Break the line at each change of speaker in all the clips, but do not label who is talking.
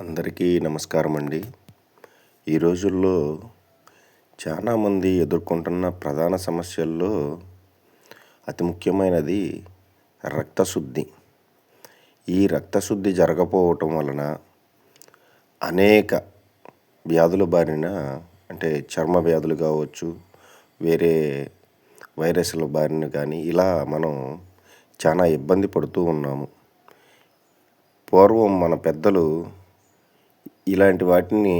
అందరికీ నమస్కారం అండి. ఈ రోజుల్లో చాలామంది ఎదుర్కొంటున్న ప్రధాన సమస్యల్లో అతి ముఖ్యమైనది రక్తశుద్ధి. ఈ రక్తశుద్ధి జరగకపోవటం వలన అనేక వ్యాధుల బారిన అంటే చర్మ వ్యాధులు కావచ్చు వేరే వైరస్ల బారిన కానీ ఇలా మనం చాలా ఇబ్బంది పడుతూ ఉన్నాము. పూర్వం మన పెద్దలు ఇలాంటి వాటిని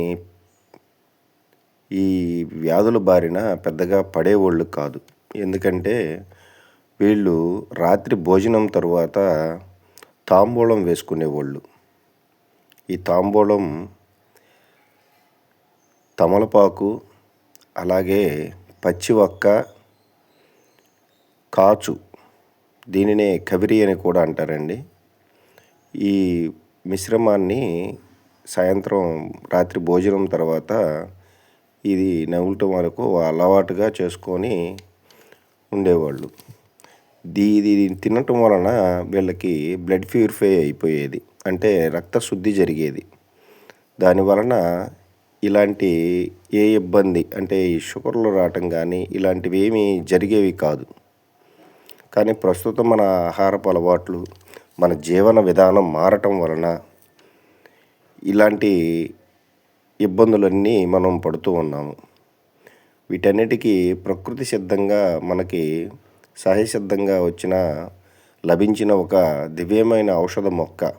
ఈ వ్యాధుల బారిన పెద్దగా పడేవాళ్ళు కాదు. ఎందుకంటే వీళ్ళు రాత్రి భోజనం తర్వాత తాంబూలం వేసుకునేవాళ్ళు. ఈ తాంబూలం తమలపాకు అలాగే పచ్చి ఒక్క కాచు దీనినే కబిరి అని కూడా అంటారండి. ఈ మిశ్రమాన్ని సాయంత్రం రాత్రి భోజనం తర్వాత ఇది నవ్వులటం వరకు అలవాటుగా చేసుకొని ఉండేవాళ్ళు. దీ ఇది తినటం వలన వీళ్ళకి బ్లడ్ ప్యూరిఫై అయిపోయేది. అంటే రక్త శుద్ధి జరిగేది. దాని వలన ఇలాంటి ఏ ఇబ్బంది అంటే ఈ షుగర్లు రావటం కానీ ఇలాంటివి ఏమీ జరిగేవి కాదు. కానీ ప్రస్తుతం మన ఆహారపు అలవాట్లు మన జీవన విధానం మారటం వలన ఇలాంటి ఇబ్బందులన్నీ మనం పడుతూ ఉన్నాము. వీటన్నిటికీ ప్రకృతి సిద్ధంగా మనకి సహజసిద్ధంగా వచ్చిన లభించిన ఒక దివ్యమైన ఔషధ మొక్క.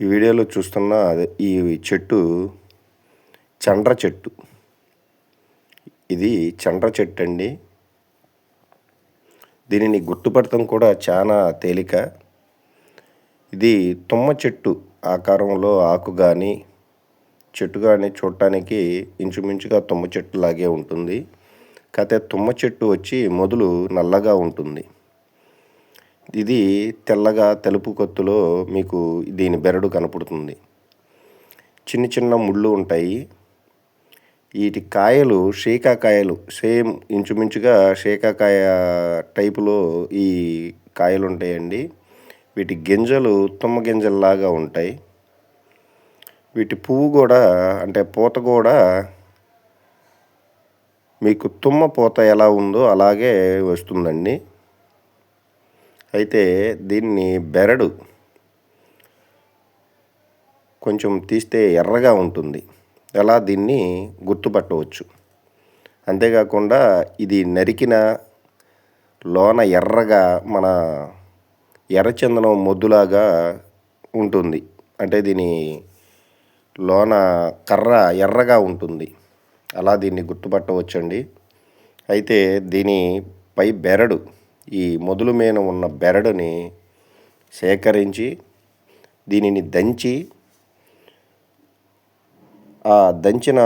ఈ వీడియోలో చూస్తున్న ఈ చెట్టు చండ్ర చెట్టు. ఇది చండ్ర చెట్టు అండి. దీనిని గుర్తుపడటం కూడా చాలా తేలిక. ఇది తుమ్మ చెట్టు. ఆకారంలో ఆకు కానీ చెట్టు కానీ చూడటానికి ఇంచుమించుగా తుమ్మ చెట్టు లాగే ఉంటుంది. కాకపోతే తుమ్మ చెట్టు వచ్చి మొదలు నల్లగా ఉంటుంది. ఇది తెల్లగా తెలుపు కొత్తులో మీకు దీని బెరడు కనపడుతుంది. చిన్న చిన్న ముళ్ళు ఉంటాయి. వీటి కాయలు షేకాకాయలు సేమ్ ఇంచుమించుగా షేకాకాయ టైపులో ఈ కాయలు ఉంటాయండి. వీటి గింజలు తుమ్మ గింజల్లాగా ఉంటాయి. వీటి పువ్వు కూడా అంటే పూత కూడా మీకు తుమ్మ పూత ఎలా ఉందో అలాగే వస్తుందండి. అయితే దీన్ని బెరడు కొంచెం తీస్తే ఎర్రగా ఉంటుంది. ఎలా దీన్ని గుర్తుపట్టవచ్చు. అంతేకాకుండా ఇది నరికిన లోన ఎర్రగా మన ఎర్రచందనం మొద్దులాగా ఉంటుంది. అంటే దీని లోన కర్ర ఎర్రగా ఉంటుంది. అలా దీన్ని గుర్తుపట్టవచ్చండి. అయితే దీని పై బెరడు ఈ మొదలు మీద ఉన్న బెరడుని సేకరించి దీనిని దంచి ఆ దంచిన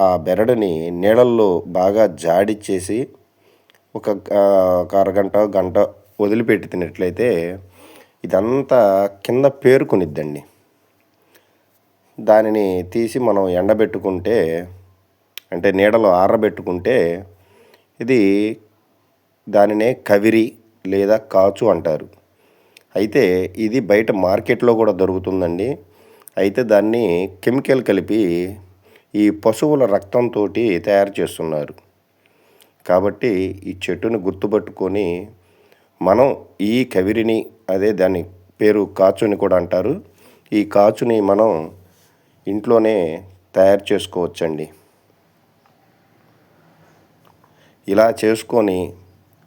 ఆ బెరడుని నీళ్ళల్లో బాగా జాడిచ్చేసి ఒక ఒక అరగంట గంట వదిలిపెట్టి తినట్లయితే ఇదంతా కింద పేరుకునిద్దండి. దానిని తీసి మనం ఎండబెట్టుకుంటే అంటే నీడలో ఆరబెట్టుకుంటే ఇది దానినే కవిరి లేదా కాచు అంటారు. అయితే ఇది బయట మార్కెట్లో కూడా దొరుకుతుందండి. అయితే దాన్ని కెమికల్ కలిపి ఈ పశువుల రక్తంతో తయారు చేస్తున్నారు. కాబట్టి ఈ చెట్టుని గుర్తుపట్టుకొని మనం ఈ కవిరిని అదే దాని పేరు కాచుని కూడా అంటారు. ఈ కాచుని మనం ఇంట్లోనే తయారు చేసుకోవచ్చండి. ఇలా చేసుకొని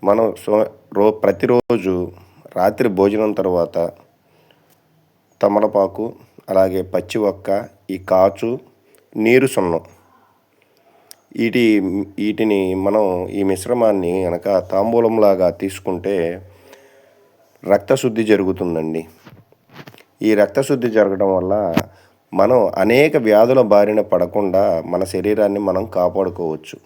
మనం సో రో ప్రతిరోజు రాత్రి భోజనం తర్వాత తమలపాకు అలాగే పచ్చి ఒక్క ఈ కాచు నీరు సున్నం వీటి వీటిని మనం ఈ మిశ్రమాన్ని కనుక తాంబూలంలాగా తీసుకుంటే రక్తశుద్ధి జరుగుతుందండి. ఈ రక్తశుద్ధి జరగడం వల్ల మనం అనేక వ్యాధుల బారిన పడకుండా మన శరీరాన్ని మనం కాపాడుకోవచ్చు.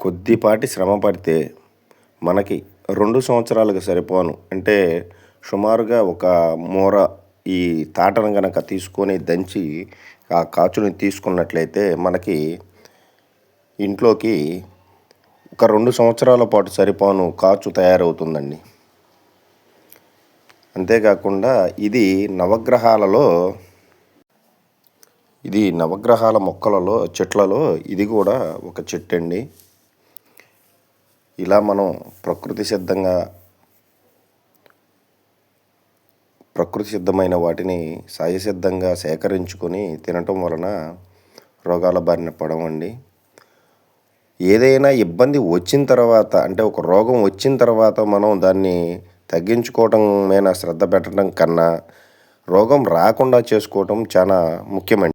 కొద్దిపాటి శ్రమ పడితే మనకి రెండు సంవత్సరాలకు సరిపోను. అంటే సుమారుగా ఒక మూర ఈ తాటను కనుక తీసుకొని దంచి ఆ కాచుని తీసుకున్నట్లయితే మనకి ఇంట్లోకి ఒక రెండు సంవత్సరాల పాటు సరిపోను కాచు తయారవుతుందండి. అంతేకాకుండా ఇది నవగ్రహాలలో ఇది నవగ్రహాల మొక్కలలో చెట్లలో ఇది కూడా ఒక చెట్టు అండి ఇలా మనం ప్రకృతి సిద్ధంగా ప్రకృతి సిద్ధమైన వాటిని సాయసిద్ధంగా సేకరించుకొని తినటం వలన రోగాల బారిన పడవండి ఏదైనా ఇబ్బంది వచ్చిన తర్వాత అంటే ఒక రోగం వచ్చిన తర్వాత మనం దాన్ని తగ్గించుకోవటం మీద శ్రద్ధ పెట్టడం కన్నా రోగం రాకుండా చేసుకోవటం చాలా ముఖ్యమండి.